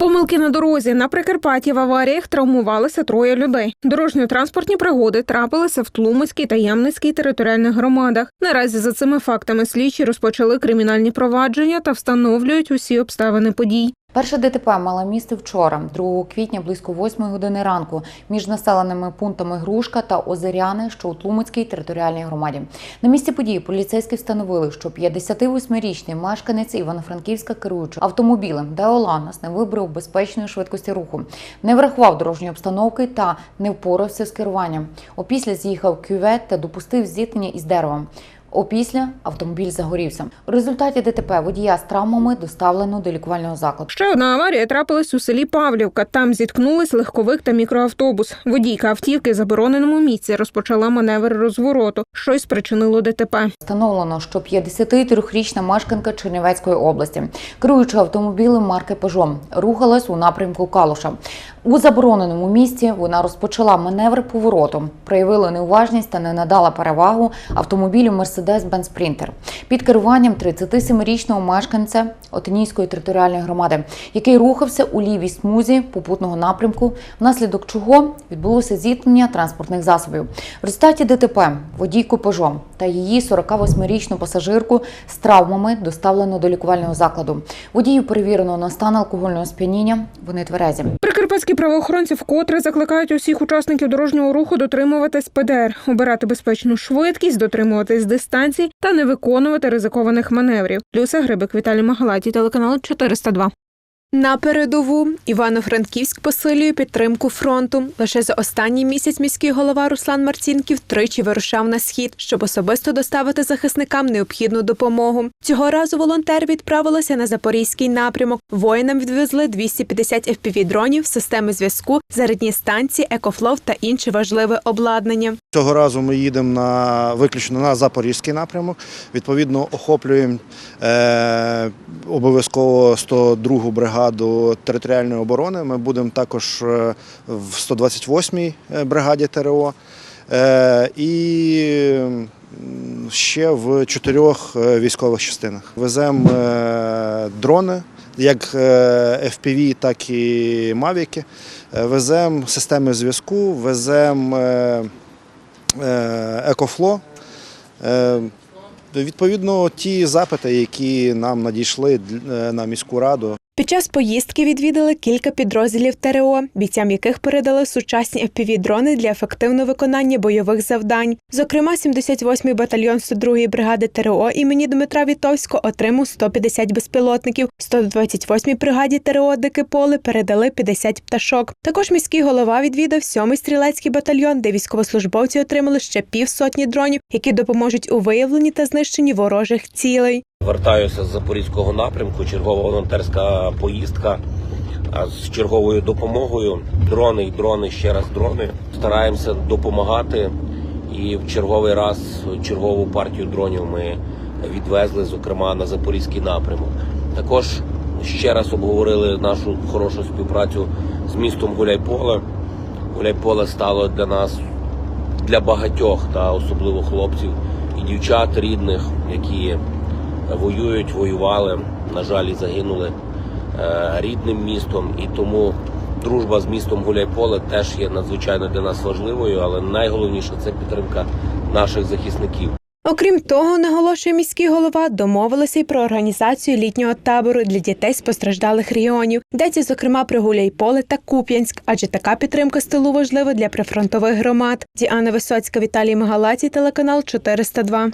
Помилки на дорозі на Прикарпатті в аваріях травмувалися троє людей. Дорожньо-транспортні пригоди трапилися в Тлумицькій та Ямницькій територіальних громадах. Наразі за цими фактами слідчі розпочали кримінальні провадження та встановлюють усі обставини подій. Перше ДТП мало місце вчора, 2 квітня, близько 8 години ранку, між населеними пунктами Грушка та Озеряни, що у Тлумацькій територіальній громаді. На місці події поліцейські встановили, що 58-річний мешканець Івано-Франківська керуючи автомобілем Деоланос не вибрав безпечної швидкості руху, не врахував дорожньої обстановки та не впорався з керуванням. Опісля з'їхав кювет та допустив зіткнення із деревом. Опісля автомобіль загорівся. У результаті ДТП водія з травмами доставлено до лікувального закладу. Ще одна аварія трапилась у селі Павлівка. Там зіткнулись легковик та мікроавтобус. Водійка автівки в забороненому місці розпочала маневр розвороту, що й спричинило ДТП. Встановлено, що 53-річна мешканка Чернівецької області, керуючи автомобілем марки Peugeot, рухалась у напрямку Калуша. У забороненому місці вона розпочала маневр поворотом, проявила неуважність та не надала перевагу автомобілю Mercedes-Benz Sprinter під керуванням 37-річного мешканця Отинійської територіальної громади, який рухався у лівій смузі попутного напрямку, внаслідок чого відбулося зіткнення транспортних засобів. В результаті ДТП водійку Peugeot та її 48-річну пасажирку з травмами доставлено до лікувального закладу. Водію перевірено на стан алкогольного сп'яніння. Вони тверезі. Прикарпатські правоохоронці вкотре закликають усіх учасників дорожнього руху дотримуватись ПДР, обирати безпечну швидкість, дотримуватись дистанцій та не виконувати ризикованих маневрів. Люся Грибик, Віталій Магалаті, телеканал 402. На передову Івано-Франківськ посилює підтримку фронту. Лише за останній місяць міський голова Руслан Марцінків тричі вирушав на схід, щоб особисто доставити захисникам необхідну допомогу. Цього разу волонтер відправилися на запорізький напрямок. Воїнам відвезли 250 FPV-дронів, системи зв'язку, зарядні станції, екофлов та інше важливе обладнання. Цього разу ми їдемо на виключно на запорізький напрямок. Відповідно, охоплюємо е, обов'язково 102-гу бригаду територіальної оборони. Ми будемо також е, в 128-й бригаді ТРО. Е, і ще в чотирьох е, військових частинах. Веземо е, дрони, як е, FPV, так і мавіки. Е, Веземо системи зв'язку, веземо е, е, екофло. Е, Відповідно, ті запити, які нам надійшли е, на міську раду, Під час поїздки відвідали кілька підрозділів ТРО, бійцям яких передали сучасні FPV-дрони для ефективного виконання бойових завдань. Зокрема, 78-й батальйон 102-ї бригади ТРО імені Дмитра Вітовського отримав 150 безпілотників. 128-й бригаді ТРО Дике поле передали 50 пташок. Також міський голова відвідав 7-й стрілецький батальйон, де військовослужбовці отримали ще півсотні дронів, які допоможуть у виявленні та знищенні ворожих цілей. Вертаюся з запорізького напрямку, чергова волонтерська поїздка з черговою допомогою. Дрони і дрони, ще раз дрони. Стараємося допомагати. І в черговий раз чергову партію дронів ми відвезли, зокрема на запорізький напрямок. Також ще раз обговорили нашу хорошу співпрацю з містом Гуляйполе. Гуляйполе стало для нас для багатьох, та особливо хлопців і дівчат рідних, які воюють, воювали, на жаль, і загинули е, рідним містом. І тому дружба з містом Гуляйполе теж є надзвичайно для нас важливою, але найголовніше це підтримка наших захисників. Окрім того, наголошує міський голова, домовилися й про організацію літнього табору для дітей з постраждалих регіонів. Йдеться, зокрема, про Гуляйполе та Куп'янськ, адже така підтримка стилу важлива для прифронтових громад. Діана Висоцька, Віталій Магалаті, телеканал 402.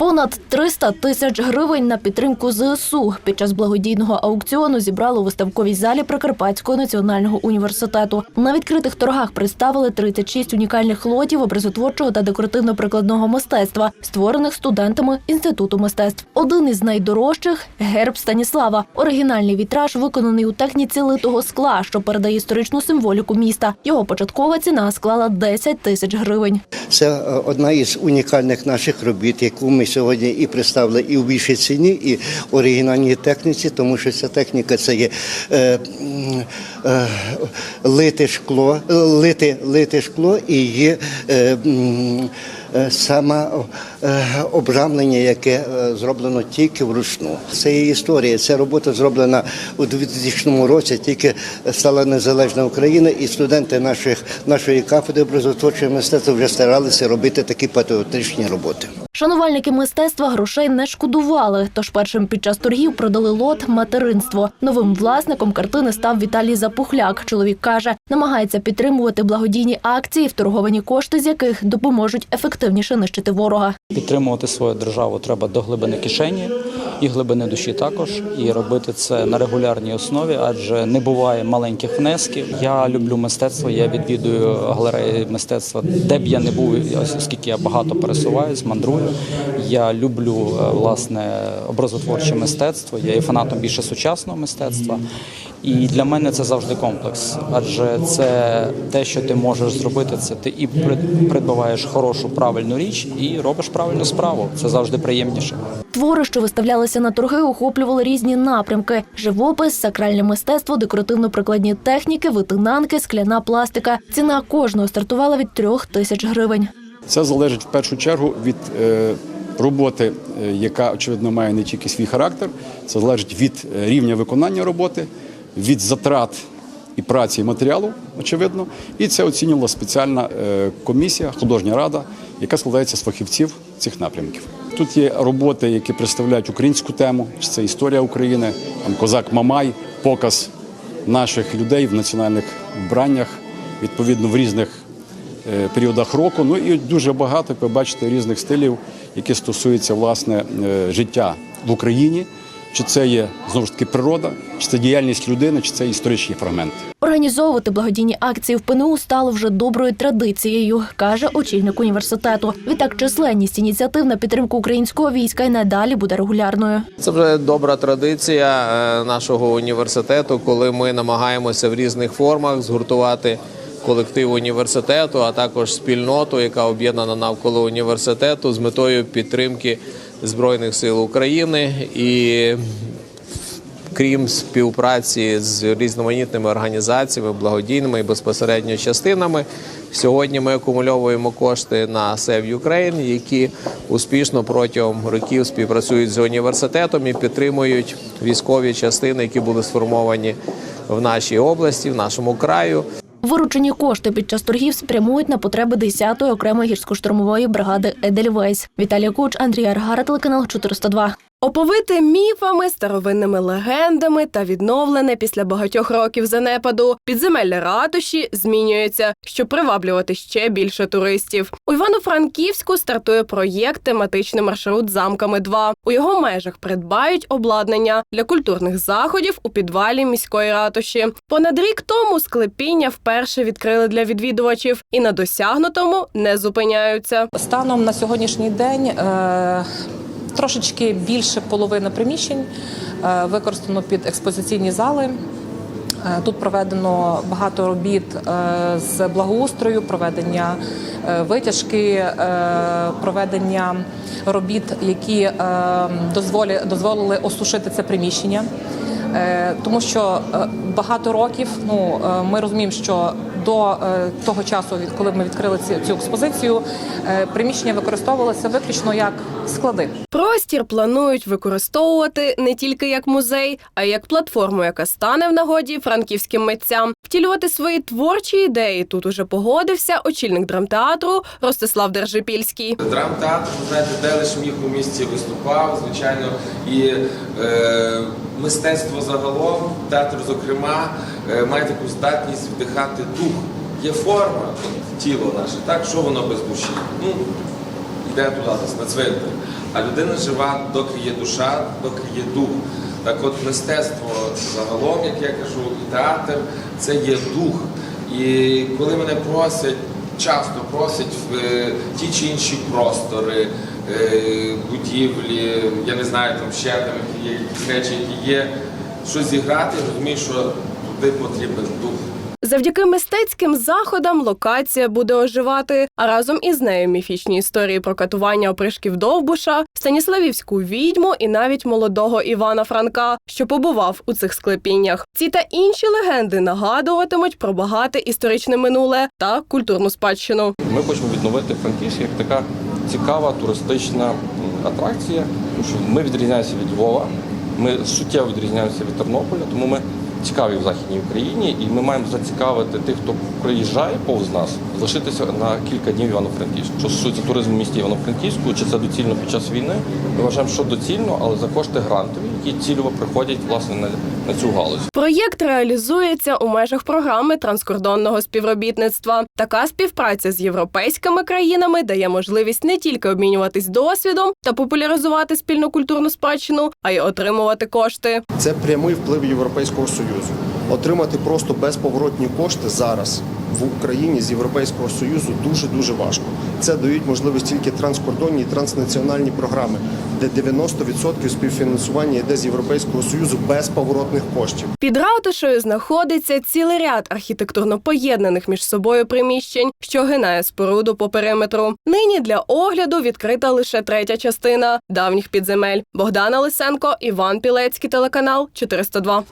Понад 300 тисяч гривень на підтримку ЗСУ під час благодійного аукціону зібрали у виставковій залі Прикарпатського національного університету. На відкритих торгах представили 36 унікальних лотів образотворчого та декоративно-прикладного мистецтва, створених студентами інституту мистецтв. Один із найдорожчих герб Станіслава. Оригінальний вітраж виконаний у техніці литого скла, що передає історичну символіку міста. Його початкова ціна склала 10 тисяч гривень. Це е, одна із унікальних наших робіт, яку ми сьогодні і представили і в більшій ціні, і оригінальній техніці, тому що ця техніка це є е, е, лите шкло, е, лите, лите шкло і є е, е, саме е, обрамлення, яке е, зроблено тільки вручну. Це є історія. Ця робота зроблена у 2000 році. Тільки стала незалежна Україна, і студенти наших нашої кафедри образотворчого мистецтва вже старалися робити такі патріотичні роботи. Шанувальники мистецтва грошей не шкодували, тож першим під час торгів продали лот материнство. Новим власником картини став Віталій Запухляк. Чоловік каже, намагається підтримувати благодійні акції, вторговані кошти з яких допоможуть ефективніше нищити ворога. Підтримувати свою державу треба до глибини кишені і глибини душі також, і робити це на регулярній основі, адже не буває маленьких внесків. Я люблю мистецтво. Я відвідую галереї мистецтва, де б я не був, оскільки я багато пересуваюсь, мандрую. Я люблю е, власне образотворче мистецтво. Я є фанатом більше сучасного мистецтва. І для мене це завжди комплекс, адже це те, що ти можеш зробити, це ти і прид- придбаваєш хорошу правильну річ, і робиш правильну справу. Це завжди приємніше. Твори, що виставлялися на торги, охоплювали різні напрямки: живопис, сакральне мистецтво, декоративно-прикладні техніки, витинанки, скляна пластика. Ціна кожного стартувала від трьох тисяч гривень. Це залежить в першу чергу від е, роботи, е, яка очевидно має не тільки свій характер, це залежить від е, рівня виконання роботи, від затрат і праці і матеріалу, очевидно. І це оцінювала спеціальна комісія, художня рада, яка складається з фахівців цих напрямків. Тут є роботи, які представляють українську тему, це історія України, там козак Мамай, показ наших людей в національних вбраннях, відповідно в різних е, періодах року. Ну і дуже багато, як ви бачите, різних стилів, які стосуються власне е, життя в Україні. Чи це є знову ж таки природа, чи це діяльність людини, чи це історичні фрагменти. Організовувати благодійні акції в ПНУ стало вже доброю традицією, каже очільник університету. Відтак численність ініціатив на підтримку українського війська й надалі буде регулярною. Це вже добра традиція е, нашого університету, коли ми намагаємося в різних формах згуртувати колектив університету, а також спільноту, яка об'єднана навколо університету з метою підтримки збройних сил України і крім співпраці з різноманітними організаціями, благодійними і безпосередньо частинами. Сьогодні ми акумульовуємо кошти на Save Ukraine, які успішно протягом років співпрацюють з університетом і підтримують військові частини, які були сформовані в нашій області, в нашому краю. Виручені кошти під час торгів спрямують на потреби 10-ї окремої гірсько-штурмової бригади Едельвейс. Віталій Куч, Андрій Аргара, телеканал 402. Оповите міфами, старовинними легендами та відновлене після багатьох років занепаду підземелля ратуші змінюється, щоб приваблювати ще більше туристів. У Івано-Франківську стартує проєкт тематичний маршрут замками 2 У його межах придбають обладнання для культурних заходів у підвалі міської ратуші. Понад рік тому склепіння вперше відкрили для відвідувачів і на досягнутому не зупиняються. Станом на сьогоднішній день е, трошечки більше половини приміщень е, використано під експозиційні зали. Е, Тут проведено багато робіт е, з благоустрою, проведення витяжки, проведення робіт, які дозволили осушити це приміщення. Тому що багато років ну ми розуміємо, що до того часу, коли ми відкрили ці- цю експозицію, приміщення використовувалося виключно як склади. Простір планують використовувати не тільки як музей, а й як платформу, яка стане в нагоді франківським митцям. Втілювати свої творчі ідеї тут уже погодився очільник драмтеатру Ростислав Держипільський. Драмтеатр, ви знаєте, де лише міг у місті виступав, звичайно, і е, мистецтво загалом, театр, зокрема, е, має таку здатність вдихати дух. Є форма, тіло наше, так, що воно без душі? Ну, йде туди на цвинтар. А людина жива, доки є душа, доки є дух. Так от мистецтво загалом, як я кажу, і театр це є дух. І коли мене просять, часто просять в е, ті чи інші простори, е, будівлі, я не знаю, там ще там які речі, які є, щось зіграти, розумію, що туди потрібен дух. Завдяки мистецьким заходам локація буде оживати, а разом із нею міфічні історії про катування опришків Довбуша, Станіславівську відьму і навіть молодого Івана Франка, що побував у цих склепіннях. Ці та інші легенди нагадуватимуть про багате історичне минуле та культурну спадщину. Ми хочемо відновити Франківськ як така цікава туристична атракція. Тому що ми відрізняємося від Львова, ми суттєво відрізняємося від Тернополя, тому ми цікаві в Західній Україні, і ми маємо зацікавити тих, хто приїжджає повз нас, залишитися на кілька днів Івано-Франківську. Що стосується туризму в місті Івано-Франківську, чи це доцільно під час війни? Ми вважаємо, що доцільно, але за кошти грантові, які цільово приходять власне на, на цю галузь. Проєкт реалізується у межах програми транскордонного співробітництва. Така співпраця з європейськими країнами дає можливість не тільки обмінюватись досвідом та популяризувати спільну культурну спадщину, а й отримувати кошти. Це прямий вплив Європейського Союзу. Отримати просто безповоротні кошти зараз в Україні з Європейського Союзу дуже дуже важко. Це дають можливість тільки транскордонні і транснаціональні програми, де 90% співфінансування йде з Європейського Союзу без поворотних коштів. Під ратушею знаходиться цілий ряд архітектурно поєднаних між собою приміщень, що гинає споруду по периметру. Нині для огляду відкрита лише третя частина давніх підземель. Богдана Лисенко, Іван Пілецький, телеканал 402.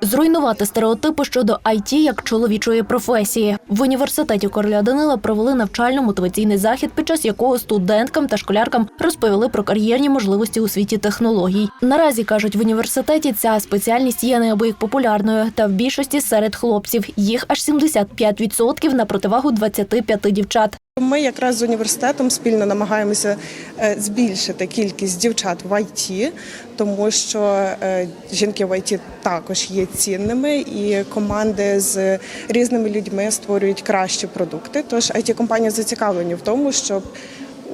Зруйнувати стереотипи щодо IT як чоловічої професії в університеті короля Данила провели навчально-мотиваційний захід, під час якого студенткам та школяркам розповіли про кар'єрні можливості у світі технологій. Наразі кажуть, в університеті ця спеціальність є неабияк популярною, та в більшості серед хлопців їх аж 75% на противагу 25 дівчат. Ми якраз з університетом спільно намагаємося е, збільшити кількість дівчат в ІТ, тому що е, жінки в ІТ також є цінними, і команди з різними людьми створюють кращі продукти. Тож it компанії зацікавлені в тому, щоб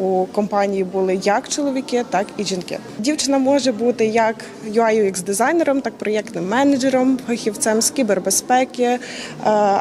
у компанії були як чоловіки, так і жінки. Дівчина може бути як UI UX дизайнером, так проєктним менеджером, фахівцем з кібербезпеки е,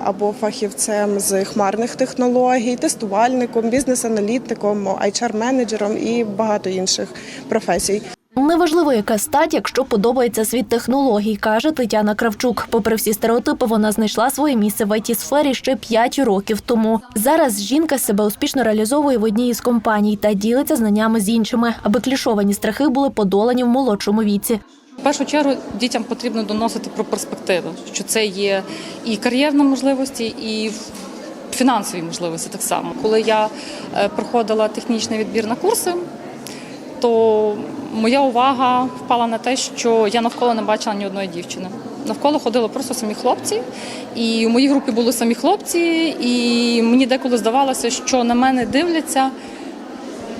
або фахівцем з хмарних технологій, тестувальником, бізнес-аналітиком, HR-менеджером і багато інших професій. Неважливо, яка стать, якщо подобається світ технологій, каже Тетяна Кравчук. Попри всі стереотипи, вона знайшла своє місце в it сфері ще 5 років тому. Зараз жінка себе успішно реалізовує в одній із компаній та ділиться знаннями з іншими, аби клішовані страхи були подолані в молодшому віці. В першу чергу дітям потрібно доносити про перспективи, що це є і кар'єрна можливості, і фінансові можливості так само. Коли я е, проходила технічний відбір на курси, то моя увага впала на те, що я навколо не бачила ні одної дівчини. Навколо ходили просто самі хлопці, і у моїй групі були самі хлопці, і мені деколи здавалося, що на мене дивляться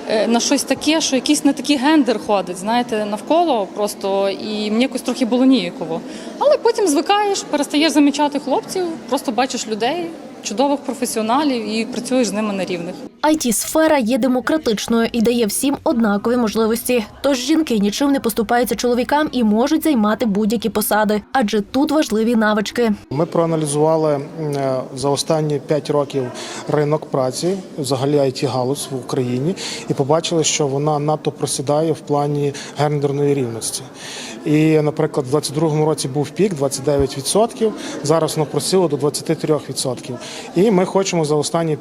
е, на щось таке, що якийсь не такий гендер ходить, знаєте, навколо просто, і мені якось трохи було ніяково. Але потім звикаєш, перестаєш замічати хлопців, просто бачиш людей, чудових професіоналів і працюєш з ними на рівних. It сфера є демократичною і дає всім однакові можливості. Тож жінки нічим не поступаються чоловікам і можуть займати будь-які посади, адже тут важливі навички. Ми проаналізували е, за останні 5 років ринок праці, взагалі it галузь в Україні, і побачили, що вона надто просідає в плані гендерної рівності. І, наприклад, в 22-му році був пік 29%, зараз воно просіло до 23%. І ми хочемо за останні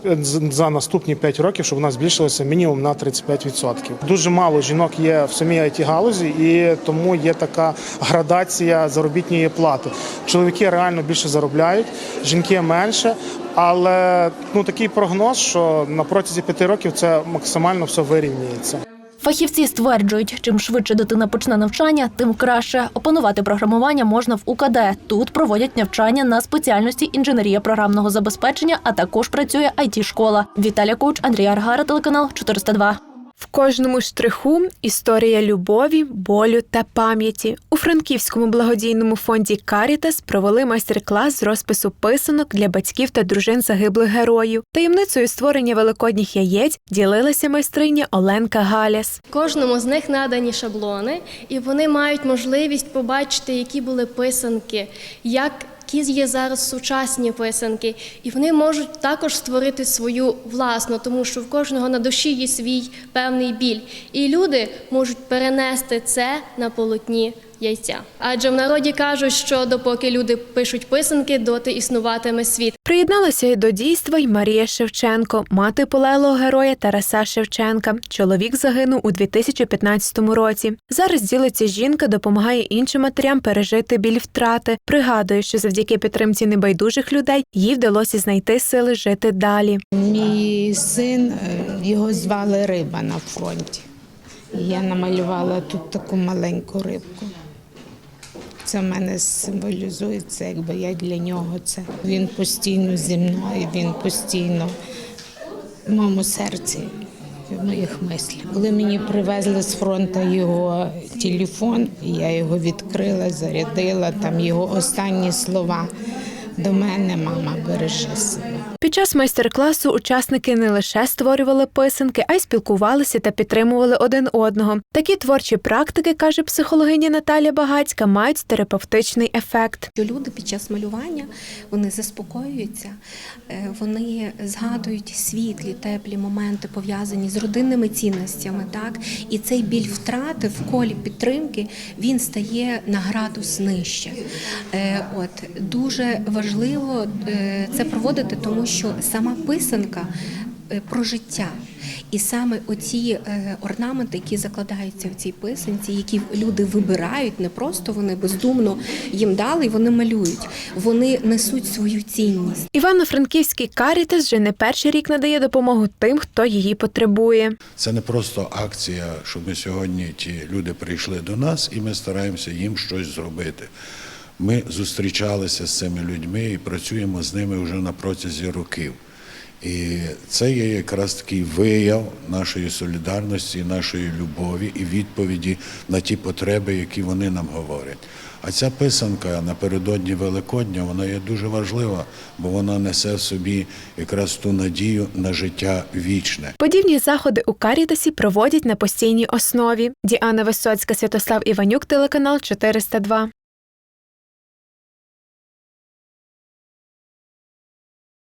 за наступні 5 років, щоб вона збільшилася мінімум на 35%. Дуже мало жінок є в самій it галузі, і тому є така градація заробітної плати. Чоловіки реально більше заробляють, жінки менше. Але ну такий прогноз, що на протязі п'яти років це максимально все вирівнюється. Фахівці стверджують, чим швидше дитина почне навчання, тим краще. Опанувати програмування можна в УКД. Тут проводять навчання на спеціальності інженерія програмного забезпечення, а також працює it школа Віталя Коуч, Андрій Аргара, телеканал 402. В кожному штриху історія любові, болю та пам'яті. У Франківському благодійному фонді Карітас провели майстер-клас з розпису писанок для батьків та дружин загиблих героїв. Таємницею створення великодніх яєць ділилася майстриня Оленка Галяс. Кожному з них надані шаблони, і вони мають можливість побачити, які були писанки, як які є зараз сучасні писанки, і вони можуть також створити свою власну, тому що в кожного на душі є свій певний біль. І люди можуть перенести це на полотні яйця. Адже в народі кажуть, що допоки люди пишуть писанки, доти існуватиме світ. Приєдналася й до дійства й Марія Шевченко, мати полеглого героя Тараса Шевченка. Чоловік загинув у 2015 році. Зараз ділиться жінка, допомагає іншим матерям пережити біль втрати. Пригадує, що завдяки підтримці небайдужих людей їй вдалося знайти сили жити далі. Мій син, е, його звали Риба на фронті. Я намалювала тут таку маленьку рибку. Це в мене символізується, якби я для нього це. Він постійно зі мною, він постійно в моєму серці, в моїх мислях. Коли мені привезли з фронту його телефон, я його відкрила, зарядила, там його останні слова. До мене, мама, бережи себе. Під час майстер-класу учасники не лише створювали писанки, а й спілкувалися та підтримували один одного. Такі творчі практики, каже психологиня Наталя Багацька, мають терапевтичний ефект. Люди під час малювання вони заспокоюються, е, вони згадують світлі, теплі моменти пов'язані з родинними цінностями. Так і цей біль втрати в колі підтримки він стає на градус нижче. Е, От дуже важливо е, це проводити, тому що сама писанка е, про життя. І саме оці е, орнаменти, які закладаються в цій писанці, які люди вибирають, не просто вони бездумно їм дали, і вони малюють. Вони несуть свою цінність. Івано-Франківський Карітас вже не перший рік надає допомогу тим, хто її потребує. Це не просто акція, що ми сьогодні ті люди прийшли до нас, і ми стараємося їм щось зробити. Ми зустрічалися з цими людьми і працюємо з ними вже на протязі років. І це є якраз такий вияв нашої солідарності, нашої любові і відповіді на ті потреби, які вони нам говорять. А ця писанка напередодні Великодня вона є дуже важлива, бо вона несе в собі якраз ту надію на життя вічне. Подібні заходи у Карітасі проводять на постійній основі. Діана Висоцька, Святослав Іванюк, телеканал 402.